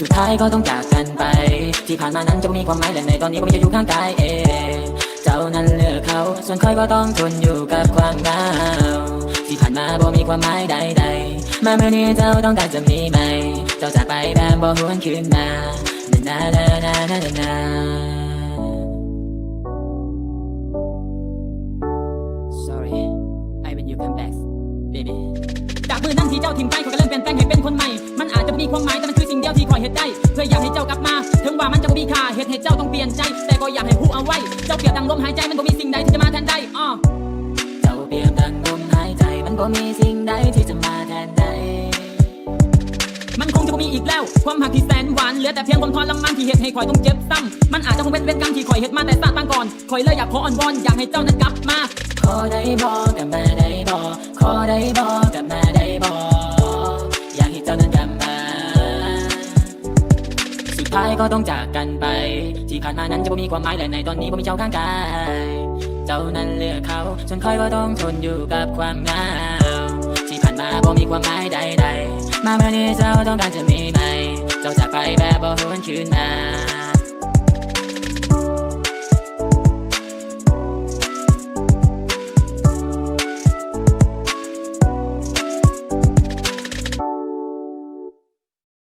สุดท้ายก็ต้องจากกันไป ที่ผ่านมานั้นจะมีความหมายและในตอนนี้ก็ไม่จะอยู่ข้างกายเองเจ้านั้นเลือกเขา ส่วนคอยก็ต้องทนอยู่กับความเหงาที่ผ่านมาบ่มีความหมายใดๆมาเมื่อนี้เจ้าต้องการจะมีไหม เจ้าจากไปแบบบ่หวนคืนมานานานานานานาจากมือนั้นที่เจ้าทิ้งไปขอยก็เริ่มเปลี่ยนแปลงให้เป็นคนใหม่ มันอาจจะมีความหมายแต่ มันคือสิ่งเดียวที่คอยเฮ็ดได้เพื่ออยากให้เจ้ากลับมา ถึงว่ามันจะบ่มีค่าเหตุให้เจ้าต้องเปลี่ยนใจ แต่ก็อยากให้ผู้เอาไว้ เจ้าเปรียบดังลมหายใจมันบ่มีสิ่งใดที่จะมาแทนได้อ้อเจ้าเปรียบดังลมหายใจมันบ่มีสิ่งใดที่จะมาแทนได้มันคงจะบ่มีอีกแล้ว ความหักที่แสนหวานเหลือแต่เพียงความทรมานที่เหตุให้คอยต้องเจ็บซ้ำมันอาจจะคงเป็นเวรกรรมที่คอยเฮ็ดมาแต่ศาสตร์ปางก่อนคอยเลยอยากขออ่อนวอนอยากให้เจ้านั้นกลับมาขอได้บอกกลับมาได้บอกขอได้บ ท้ายก็ต้องจากกันไป ที่ผ่านมานั้นจะบ่มีความหมายและในตอนนี้บ่มีเจ้าข้างกาย เจ้านั้นเลือกเขาจนคอยก็ต้องทนอยู่กับความเหงาที่ผ่านมาบ่มีความหมายใดๆ มาเมื่อนี้เจ้าต้องการจะมีไหม เจ้าจากไปแบบบ่หวนคืนมา